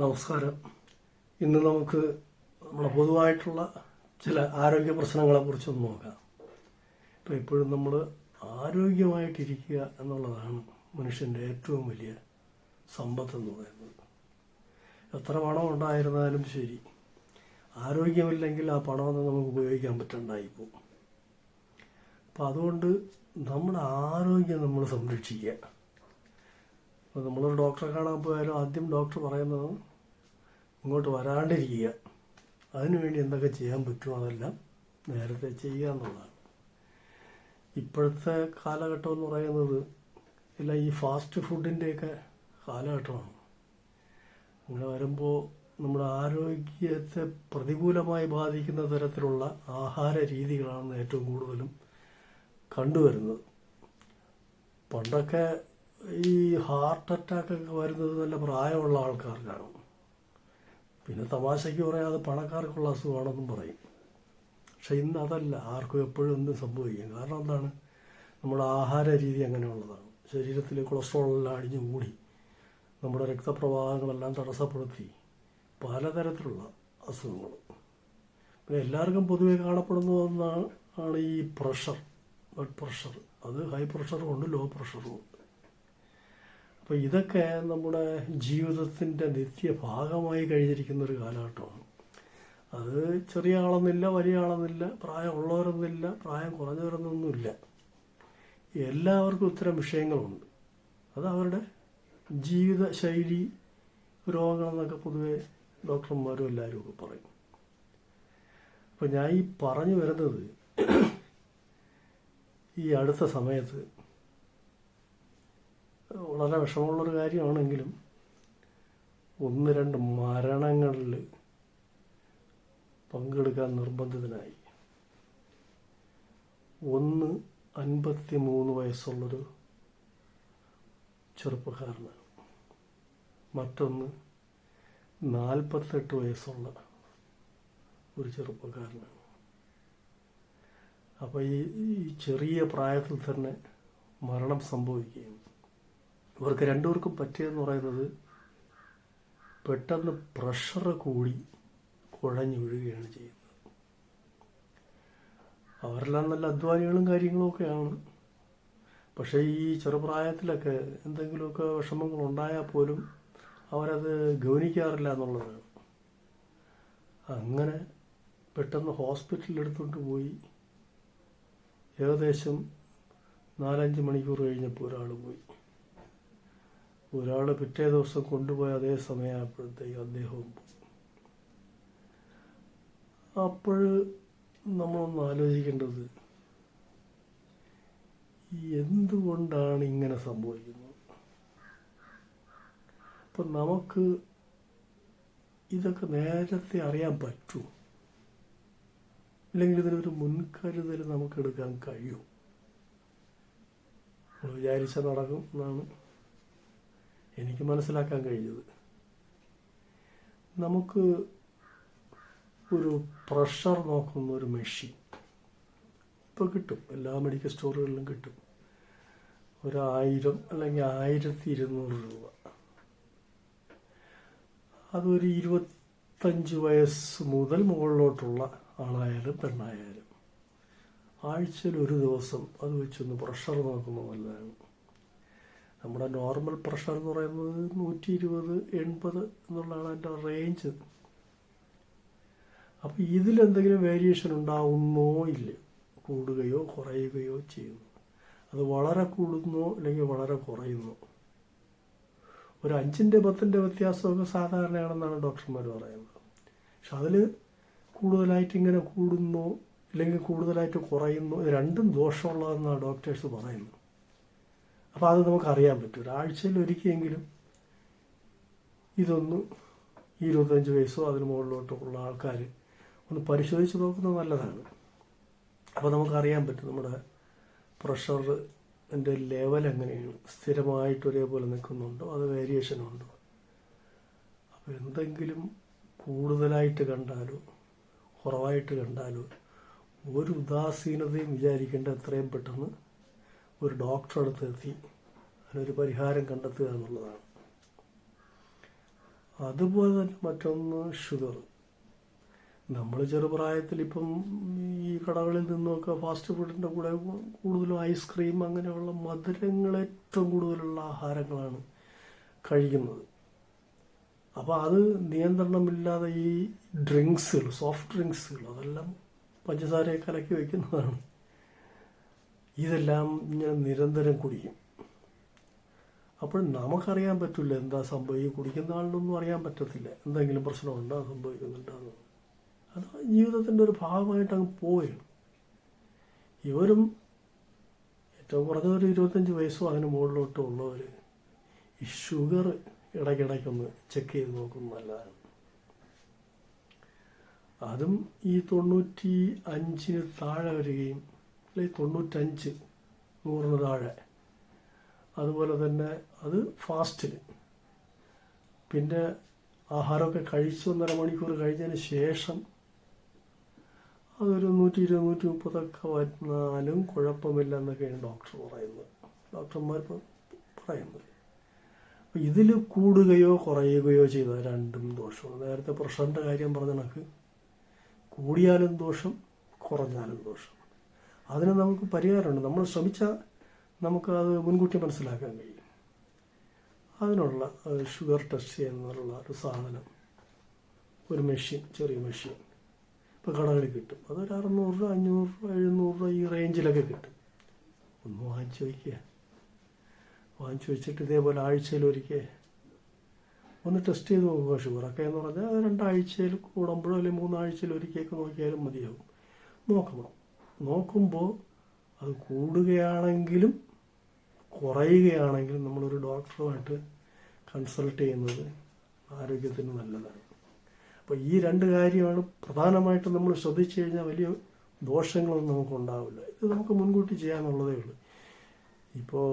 നമസ്കാരം. ഇന്ന് നമുക്ക് നമ്മളെ പൊതുവായിട്ടുള്ള ചില ആരോഗ്യ പ്രശ്നങ്ങളെ കുറിച്ചൊന്ന് നോക്കാം. ഇപ്പോൾ എപ്പോഴും നമ്മൾ ആരോഗ്യമായിട്ടിരിക്കുക എന്നുള്ളതാണ് മനുഷ്യന്റെ ഏറ്റവും വലിയ സമ്പത്ത് എന്ന് പറയുന്നത്. എത്ര പണം ഉണ്ടായിരുന്നാലും ശരി ആരോഗ്യമില്ലെങ്കിൽ ആ പണമൊന്നും നമുക്ക് ഉപയോഗിക്കാൻ പറ്റണ്ടായിപ്പോകും അപ്പം അതുകൊണ്ട് നമ്മുടെ ആരോഗ്യം നമ്മൾ സംരക്ഷിക്കുക. അപ്പോൾ നമ്മളൊരു ഡോക്ടറെ കാണാൻ പോയാലും ആദ്യം ഡോക്ടർ പറയുന്നത് ഇങ്ങോട്ട് വരാണ്ടിരിക്കുക. അതിനുവേണ്ടി എന്തൊക്കെ ചെയ്യാൻ പറ്റുമോ അതെല്ലാം നേരത്തെ ചെയ്യുക എന്നുള്ളതാണ്. ഇപ്പോഴത്തെ കാലഘട്ടം എന്ന് പറയുന്നത് ഇല്ല ഈ ഫാസ്റ്റ് ഫുഡിന്റെയൊക്കെ കാലഘട്ടമാണ്. അങ്ങനെ വരുമ്പോൾ നമ്മുടെ ആരോഗ്യത്തെ പ്രതികൂലമായി ബാധിക്കുന്ന തരത്തിലുള്ള ആഹാര രീതികളാണ് ഏറ്റവും കൂടുതലും കണ്ടുവരുന്നത്. പണ്ടൊക്കെ ഈ ഹാർട്ട് അറ്റാക്കൊക്കെ വരുന്നത് നല്ല പ്രായമുള്ള ആൾക്കാർക്കാണ് പിന്നെ തമാശയ്ക്ക് പറയാതെ പണക്കാർക്കുള്ള അസുഖമാണെന്നും പറയും. പക്ഷെ ഇന്ന് അതല്ല. ആർക്കും എപ്പോഴും ഒന്നും സംഭവിക്കും. കാരണം എന്താണ്? നമ്മുടെ ആഹാര രീതി അങ്ങനെയുള്ളതാണ്. ശരീരത്തിൽ കൊളസ്ട്രോൾ എല്ലാം അടിഞ്ഞു കൂടി നമ്മുടെ രക്തപ്രവാഹങ്ങളെല്ലാം തടസ്സപ്പെടുത്തി പലതരത്തിലുള്ള അസുഖങ്ങൾ. പിന്നെ എല്ലാവർക്കും പൊതുവെ കാണപ്പെടുന്ന ഒന്നാണ് ആണ് ഈ പ്രഷർ ബ്ലഡ് പ്രഷർ. അത് ഹൈ പ്രഷറും ഉണ്ട് ലോ പ്രഷറും. ഉണ്ട് അപ്പോൾ ഇതൊക്കെ നമ്മുടെ ജീവിതത്തിന്റെ നിത്യ ഭാഗമായി കഴിഞ്ഞിരിക്കുന്ന ഒരു കാലഘട്ടമാണ്. അത് ചെറിയ ആളെന്നില്ല വലിയ ആളെന്നില്ല പ്രായമുള്ളവരെന്നില്ല പ്രായം കുറഞ്ഞവരെന്നൊന്നുമില്ല എല്ലാവർക്കും ഇത്തരം വിഷയങ്ങളുണ്ട്. അത് അവരുടെ ജീവിതശൈലി രോഗങ്ങളെന്നൊക്കെ പൊതുവെ ഡോക്ടർമാരും എല്ലാവരും ഒക്കെ പറയും. അപ്പോൾ ഞാൻ ഈ പറഞ്ഞു വരുന്നത് ഈ അടുത്ത സമയത്ത് വളരെ വിഷമമുള്ളൊരു കാര്യമാണെങ്കിലും ഒന്ന് രണ്ട് മരണങ്ങളിൽ പങ്കെടുക്കാൻ നിർബന്ധിതനായി. ഒന്ന് അൻപത്തി മൂന്ന് വയസ്സുള്ളൊരു ചെറുപ്പക്കാരനാണ്. മറ്റൊന്ന് നാൽപ്പത്തെട്ട് വയസ്സുള്ള ഒരു ചെറുപ്പക്കാരനാണ്. അപ്പോൾ ഈ ചെറിയ പ്രായത്തിൽ തന്നെ മരണം സംഭവിക്കുകയും ഇവർക്ക് രണ്ടുപേർക്കും പറ്റിയതെന്ന് പറയുന്നത് പെട്ടെന്ന് പ്രഷർ കൂടി കുഴഞ്ഞു വീഴുകയാണ് ചെയ്യുന്നത്. അവരെല്ലാം നല്ല അധ്വാനികളും കാര്യങ്ങളുമൊക്കെയാണ് പക്ഷേ ഈ ചെറുപ്രായത്തിലൊക്കെ എന്തെങ്കിലുമൊക്കെ വിഷമങ്ങൾ ഉണ്ടായാൽ പോലും അവരത് ഗൗനിക്കാറില്ല എന്നുള്ളത്. അങ്ങനെ പെട്ടെന്ന് ഹോസ്പിറ്റലിൽ എടുത്തുകൊണ്ട് പോയി. ഏകദേശം നാലഞ്ച് മണിക്കൂർ കഴിഞ്ഞപ്പോൾ ഒരാൾ പോയി. ഒരാൾ പിറ്റേ ദിവസം കൊണ്ടുപോയ അതേ സമയമായപ്പോഴത്തേക്ക് അദ്ദേഹവും അപ്പോൾ നമ്മളൊന്ന് ആലോചിക്കേണ്ടത് എന്തുകൊണ്ടാണ് ഇങ്ങനെ സംഭവിക്കുന്നത്? അപ്പം നമുക്ക് ഇതൊക്കെ നേരത്തെ അറിയാൻ പറ്റുമോ ഇല്ലെങ്കിൽ ഇതിനൊരു മുൻകരുതൽ നമുക്ക് എടുക്കാൻ കഴിയും. നമ്മൾ വിചാരിച്ച നടക്കും എന്നാണ്. എനിക്ക് മനസ്സിലാക്കാൻ കഴിഞ്ഞത്. നമുക്ക് ഒരു പ്രഷർ നോക്കുന്ന ഒരു മെഷീൻ ഇപ്പോൾ കിട്ടും. എല്ലാ മെഡിക്കൽ സ്റ്റോറുകളിലും കിട്ടും. ഒരായിരം അല്ലെങ്കിൽ ആയിരത്തി ഇരുന്നൂറ് രൂപ. അതൊരു ഇരുപത്തഞ്ച് വയസ്സ് മുതൽ മുകളിലോട്ടുള്ള ആളായാലും പെണ്ണായാലും ആഴ്ചയിൽ ഒരു ദിവസം അത് വെച്ചൊന്ന് പ്രഷർ നോക്കുന്ന നല്ലതാണ് നമ്മുടെ നോർമൽ പ്രഷർ എന്ന് പറയുന്നത് നൂറ്റി ഇരുപത് എൺപത് എന്നുള്ളതാണ് അതിന്റെ റേഞ്ച് അപ്പോൾ ഇതിലെന്തെങ്കിലും വേരിയേഷൻ ഉണ്ടാവുന്നോ ഇല്ല. കൂടുകയോ കുറയുകയോ ചെയ്യുന്നു. അത് വളരെ കൂടുന്നോ അല്ലെങ്കിൽ വളരെ കുറയുന്നു. ഒരു അഞ്ചിന്റെ പത്തിന്റെ വ്യത്യാസമൊക്കെ സാധാരണയാണെന്നാണ് ഡോക്ടർമാർ പറയുന്നത്. പക്ഷെ അതിൽ കൂടുതലായിട്ട് ഇങ്ങനെ കൂടുന്നു ഇല്ലെങ്കിൽ കൂടുതലായിട്ട് കുറയുന്നു രണ്ടും ദോഷമുള്ളതെന്നാണ് ഡോക്ടേഴ്സ് പറയുന്നത്. അപ്പോൾ അത് നമുക്ക് അറിയാൻ പറ്റും. ഒരാഴ്ചയിൽ ഒരിക്കലെങ്കിലും ഇതൊന്ന് ഇരുപത്തഞ്ച് വയസ്സോ അതിന് മുകളിലോട്ടുള്ള ആൾക്കാർ ഒന്ന് പരിശോധിച്ച് നോക്കുന്നത് നല്ലതാണ്. അപ്പോൾ നമുക്കറിയാൻ പറ്റും നമ്മുടെ പ്രഷർ പ്രഷറിന്റെ ലെവൽ എങ്ങനെയാണ്. സ്ഥിരമായിട്ട് ഒരേപോലെ നിൽക്കുന്നുണ്ടോ? അത് വേരിയേഷൻ ഉണ്ടോ? അപ്പോൾ എന്തെങ്കിലും കൂടുതലായിട്ട് കണ്ടാലോ കുറവായിട്ട് കണ്ടാലോ ഒരു ഉദാസീനതയും വിചാരിക്കേണ്ട എത്രയും പെട്ടെന്ന് ഒരു ഡോക്ടറെ അടുത്ത് എത്തി അതിനൊരു പരിഹാരം കണ്ടെത്തുക എന്നുള്ളതാണ്. അതുപോലെ തന്നെ മറ്റൊന്ന് ഷുഗർ. നമ്മൾ ചെറുപ്രായത്തിൽ ഇപ്പം ഈ കടകളിൽ നിന്നൊക്കെ ഫാസ്റ്റ് ഫുഡിന്റെ കൂടെ കൂടുതലും ഐസ്ക്രീം അങ്ങനെയുള്ള മധുരങ്ങൾ ഏറ്റവും കൂടുതലുള്ള ആഹാരങ്ങളാണ് കഴിക്കുന്നത്. അപ്പോൾ അത് നിയന്ത്രണമില്ലാതെ ഈ ഡ്രിങ്ക്സുകൾ സോഫ്റ്റ് ഡ്രിങ്ക്സുകൾ അതെല്ലാം പഞ്ചസാരയെ കലക്കി വയ്ക്കുന്നതാണ് ഇതെല്ലാം ഇങ്ങനെ നിരന്തരം കുടിക്കും. അപ്പോൾ നമുക്കറിയാൻ പറ്റില്ല എന്താ സംഭവിക്കുക കുടിക്കുന്ന ആളിനൊന്നും അറിയാൻ പറ്റത്തില്ല. എന്തെങ്കിലും പ്രശ്നമുണ്ടോ? സംഭവിക്കുന്നുണ്ടോ. അത് ജീവിതത്തിന്റെ ഒരു ഭാഗമായിട്ട് അങ്ങ് പോവുകയാണ്. ഇവരും ഏറ്റവും കുറഞ്ഞ ഒരു ഇരുപത്തഞ്ച് വയസ്സോ അതിന് മുകളിലോട്ടോ ഉള്ളവർ ഈ ഷുഗർ ഇടയ്ക്കിടയ്ക്കൊന്ന് ചെക്ക് ചെയ്ത് നോക്കുന്നത് നല്ലതാണ്. അതും ഈ തൊണ്ണൂറ്റി അഞ്ചിന് താഴെ വരികയും അല്ലെങ്കിൽ തൊണ്ണൂറ്റഞ്ച് നൂറിന് താഴെ. അതുപോലെ തന്നെ അത് ഫാസ്റ്റിൽ പിന്നെ ആഹാരമൊക്കെ കഴിച്ച് ഒന്നര മണിക്കൂർ കഴിഞ്ഞതിന് ശേഷം അതൊരു നൂറ്റി ഇരുപത് നൂറ്റി മുപ്പതൊക്കെ വന്നാലും കുഴപ്പമില്ല എന്നൊക്കെയാണ് ഡോക്ടർ പറയുന്നത്. ഡോക്ടർമാർ ഇപ്പം പറയുന്നത്. അപ്പോൾ ഇതിൽ കൂടുകയോ കുറയുകയോ ചെയ്താൽ രണ്ടും ദോഷമാണ്. നേരത്തെ പ്രഷറിന്റെ കാര്യം പറഞ്ഞ കണക്ക്. കൂടിയാലും ദോഷം കുറഞ്ഞാലും ദോഷം. അതിന് നമുക്ക് പരിഹാരമുണ്ട്. നമ്മൾ ശ്രമിച്ചാൽ നമുക്ക് അത് മുൻകൂട്ടി മനസ്സിലാക്കാൻ കഴിയും. അതിനുള്ള ഷുഗർ ടെസ്റ്റ് ചെയ്യുന്നതിനുള്ള ഒരു സാധനം. ഒരു മെഷീൻ ചെറിയ മെഷീൻ. ഇപ്പോൾ കടകളിൽ കിട്ടും. അതൊരു അറുന്നൂറ് രൂപ അഞ്ഞൂറ് രൂപ എഴുന്നൂറ് രൂപ ഈ റേഞ്ചിലൊക്കെ കിട്ടും. ഒന്ന് വാങ്ങിച്ചു വയ്ക്കുക വാങ്ങിച്ചു വെച്ചിട്ട് ഇതേപോലെ ആഴ്ചയിൽ ഒരിക്കൽ ഒന്ന് ടെസ്റ്റ് ചെയ്ത് നോക്കുക ഷുഗറൊക്കെ എന്ന് പറഞ്ഞാൽ രണ്ടാഴ്ചയിൽ കൂടുമ്പോഴോ അല്ലെങ്കിൽ മൂന്നാഴ്ചയിൽ ഒരിക്കലൊക്കെ നോക്കിയാലും മതിയാവും. നോക്കണം. നോക്കുമ്പോൾ അത് കൂടുകയാണെങ്കിലും കുറയുകയാണെങ്കിലും നമ്മളൊരു ഡോക്ടറുമായിട്ട് കൺസൾട്ട് ചെയ്യുന്നത് ആരോഗ്യത്തിന് നല്ലതാണ്. അപ്പോൾ ഈ രണ്ട് കാര്യമാണ് പ്രധാനമായിട്ടും നമ്മൾ ശ്രദ്ധിച്ചു കഴിഞ്ഞാൽ വലിയ ദോഷങ്ങളൊന്നും നമുക്ക് ഉണ്ടാവില്ല ഇത് നമുക്ക് മുൻകൂട്ടി ചെയ്യാമെന്നുള്ളതേ ഉള്ളൂ. ഇപ്പോൾ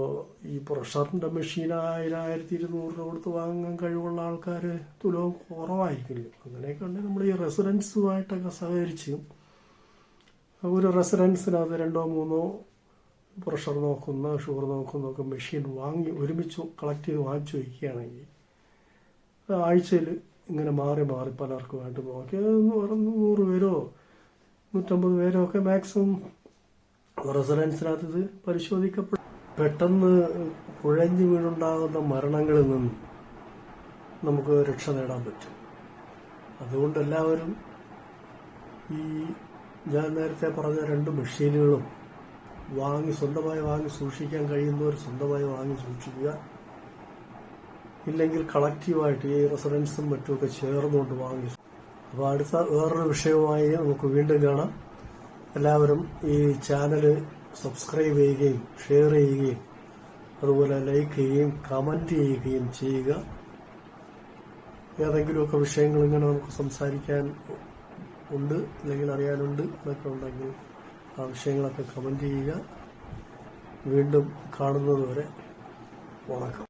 ഈ പ്രഷറിന്റെ മെഷീൻ ആയിരം ആയിരത്തി ഇരുന്നൂറ് രൂപ കൊടുത്ത് വാങ്ങാൻ കഴിവുള്ള ആൾക്കാർ തുലവും കുറവായിരിക്കില്ല. അങ്ങനെയൊക്കെ ഉണ്ടെങ്കിൽ നമ്മൾ ഈ റെസിഡൻസുമായിട്ടൊക്കെ സഹകരിച്ച് ഒരു റെസിഡൻസിനകത്ത് രണ്ടോ മൂന്നോ പ്രഷർ നോക്കുന്ന ഷുഗർ നോക്കുന്ന ഒക്കെ മെഷീൻ വാങ്ങി ഒരുമിച്ച് കളക്ട് ചെയ്ത് വാങ്ങിച്ചു വയ്ക്കുകയാണെങ്കിൽ ആഴ്ചയിൽ ഇങ്ങനെ മാറി മാറി പലർക്കുമായിട്ട് നോക്കി. നൂറ് പേരോ നൂറ്റമ്പത് പേരോ ഒക്കെ മാക്സിമം റെസിഡൻസിനകത്ത് ഇത് പരിശോധിക്കപ്പെടും. പെട്ടെന്ന് കുഴഞ്ഞു വീണുണ്ടാകുന്ന മരണങ്ങളിൽ നിന്നും നമുക്ക് രക്ഷ നേടാൻ പറ്റും. അതുകൊണ്ട് എല്ലാവരും ഈ ഞാൻ നേരത്തെ പറഞ്ഞ രണ്ട് മെഷീനുകളും വാങ്ങി സ്വന്തമായി വാങ്ങി സൂക്ഷിക്കാൻ കഴിയുന്നവർ സ്വന്തമായി വാങ്ങി സൂക്ഷിക്കുക. ഇല്ലെങ്കിൽ കളക്റ്റീവായിട്ട് ഈ റെസിഡൻസും മറ്റുമൊക്കെ ചേർന്നുകൊണ്ട് വാങ്ങി. അപ്പോൾ അടുത്ത വേറൊരു വിഷയവുമായി നമുക്ക് വീണ്ടും കാണാം. എല്ലാവരും ഈ ചാനൽ സബ്സ്ക്രൈബ് ചെയ്യുകയും ഷെയർ ചെയ്യുകയും അതുപോലെ ലൈക്ക് ചെയ്യുകയും കമന്റ് ചെയ്യുകയും ചെയ്യുക. ഏതെങ്കിലുമൊക്കെ വിഷയങ്ങൾ ഇങ്ങനെ നമുക്ക് സംസാരിക്കാൻ ഉണ്ട് അല്ലെങ്കിൽ അറിയാനുണ്ട്. എന്നൊക്കെ ഉണ്ടെങ്കിൽ ആ വിഷയങ്ങളൊക്കെ കമന്റ് ചെയ്യുക. വീണ്ടും കാണുന്നതുവരെ വണക്കം.